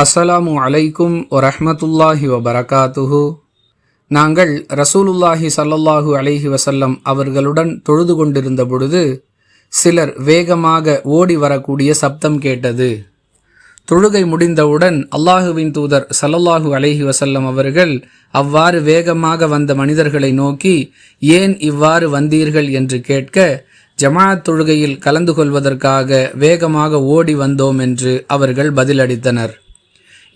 அஸ்ஸலாமு அலைக்கும் வரஹ்மத்துல்லாஹி வபரகாத்துஹு. நாங்கள் ரசூலுல்லாஹி சல்லல்லாஹு அலைஹி வசல்லம் அவர்களுடன் தொழுது கொண்டிருந்த பொழுது சிலர் வேகமாக ஓடி வரக்கூடிய சப்தம் கேட்டது. தொழுகை முடிந்தவுடன் அல்லாஹுவின் தூதர் சல்லல்லாஹு அலைஹி வசல்லம் அவர்கள் அவ்வாறு வேகமாக வந்த மனிதர்களை நோக்கி ஏன் இவ்வாறு வந்தீர்கள்? என்று கேட்க ஜமாஅத் தொழுகையில் கலந்து கொள்வதற்காக வேகமாக ஓடி வந்தோம் என்று அவர்கள் பதிலளித்தனர்.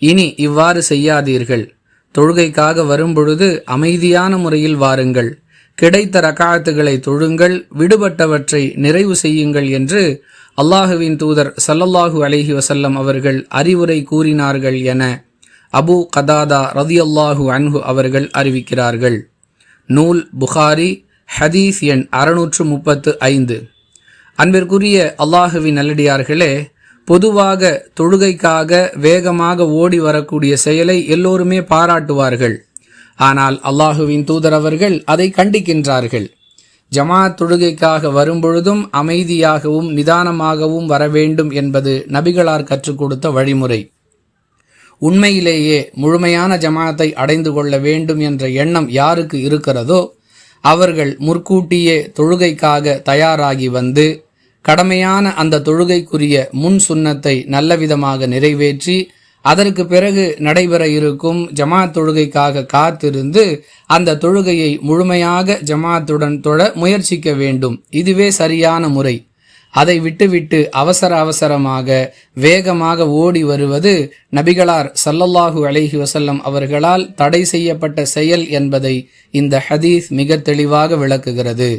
இனி இவ்வாறு செய்யாதீர்கள். தொழுகைக்காக வரும்பொழுது அமைதியான முறையில் வாருங்கள். கிடைத்த ரகாத்துகளை தொழுங்கள். விடுபட்டவற்றை நிறைவு செய்யுங்கள் என்று அல்லாஹுவின் தூதர் சல்லல்லாஹு அலஹி வசல்லம் அவர்கள் அறிவுரை கூறினார்கள் என அபு கதாதா ரதியல்லாஹு அன்ஹு அவர்கள் அறிவிக்கிறார்கள். நூல் புகாரி ஹதீஸ் எண் அறுநூற்று முப்பத்து ஐந்து. அன்பிற்குரிய அல்லாஹுவின் நல்லடியார்களே பொதுவாக தொழுகைக்காக வேகமாக ஓடி வரக்கூடிய செயலை எல்லோருமே பாராட்டுவார்கள். ஆனால் அல்லாஹுவின் தூதர் அவர்கள் அதை கண்டிக்கின்றார்கள். ஜமாத் தொழுகைக்காக வரும்பொழுதும் அமைதியாகவும் நிதானமாகவும் வர வேண்டும் என்பது நபிகளார் கற்றுக் கொடுத்த வழிமுறை. உண்மையிலேயே முழுமையான ஜமாத்தை அடைந்து கொள்ள வேண்டும் என்ற எண்ணம் யாருக்கு இருக்கிறதோ அவர்கள் முற்கூட்டியே தொழுகைக்காக தயாராகி வந்து கடமையான அந்த தொழுகைக்குரிய முன் சுன்னத்தை நல்லவிதமாக நிறைவேற்றி அதற்கு பிறகு நடைபெற இருக்கும் ஜமாத் தொழுகைக்காக காத்திருந்து அந்த தொழுகையை முழுமையாக ஜமாத்துடன் தொழ முயற்சிக்க வேண்டும். இதுவே சரியான முறை. அதை விட்டுவிட்டு அவசர அவசரமாக வேகமாக ஓடி வருவது நபிகளார் சல்லல்லாஹு அலைஹி வசல்லம் அவர்களால் தடை செய்யப்பட்ட செயல் என்பதை இந்த ஹதீஸ் மிக தெளிவாக விளக்குகிறது.